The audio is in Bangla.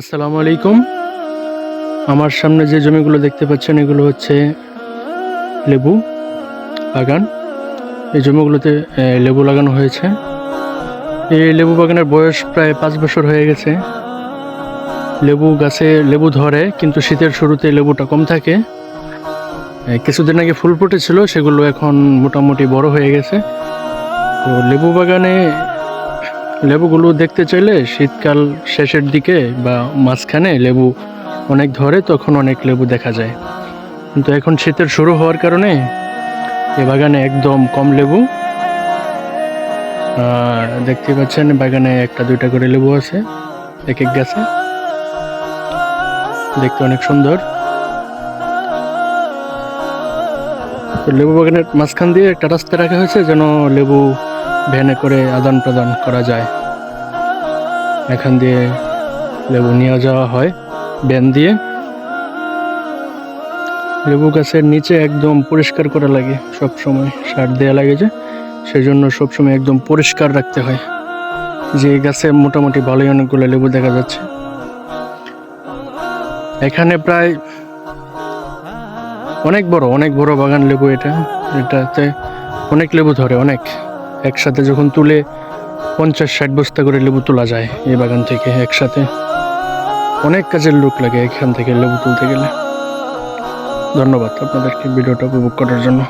আসসালামু আলাইকুম। আমার সামনে যে জমিগুলো দেখতে পাচ্ছেন, এগুলো হচ্ছে লেবু বাগান। এই জমিগুলোতে লেবু লাগানো হয়েছে। এই লেবু বাগানের বয়স প্রায় পাঁচ বছর হয়ে গেছে। লেবু গাছে লেবু ধরে, কিন্তু শীতের শুরুতে লেবুটা কম থাকে। কিছুদিন আগে ফুল ফুটেছিল, সেগুলো এখন মোটামুটি বড় হয়ে গেছে। তো লেবু বাগানে লেবুগুলো দেখতে চাইলে শীতকাল শেষের দিকে বা মাঝখানে লেবু অনেক ধরে তখন অনেক লেবু দেখা যায়। কিন্তু এখন শীতের শুরু হওয়ার কারণে এ বাগানে একদম কম লেবু। আর দেখতে পাচ্ছেন বাগানে একটা দুইটা করে লেবু আছে এক এক গাছে। দেখতে অনেক সুন্দর। তো লেবু বাগানের মাঝখান দিয়ে একটা রাস্তা রাখা হয়েছে যেন লেবু ভ্যানে করে আদান প্রদান করা যায়। এখান দিয়ে লেবু নিয়ে যাওয়া হয় ভ্যান দিয়ে। লেবু গাছের নিচে একদম পরিষ্কার করা লাগে, সব সময় সার দেওয়া লাগে যে সেই জন্য সবসময় একদম পরিষ্কার রাখতে হয়। যে গাছে মোটামুটি ভালোই অনেকগুলো লেবু দেখা যাচ্ছে। এখানে প্রায় অনেক বড় অনেক বড় বাগান লেবু এটা, এটাতে অনেক লেবু ধরে, অনেক। একসাথে যখন তুলে পঞ্চাশ ষাট বস্তা করে লেবু তোলা যায় এই বাগান থেকে একসাথে। অনেক কাজের লোক লাগে এখান থেকে লেবু তুলতে গেলে। ধন্যবাদ আপনাদেরকে ভিডিওটা উপভোগ করার জন্য।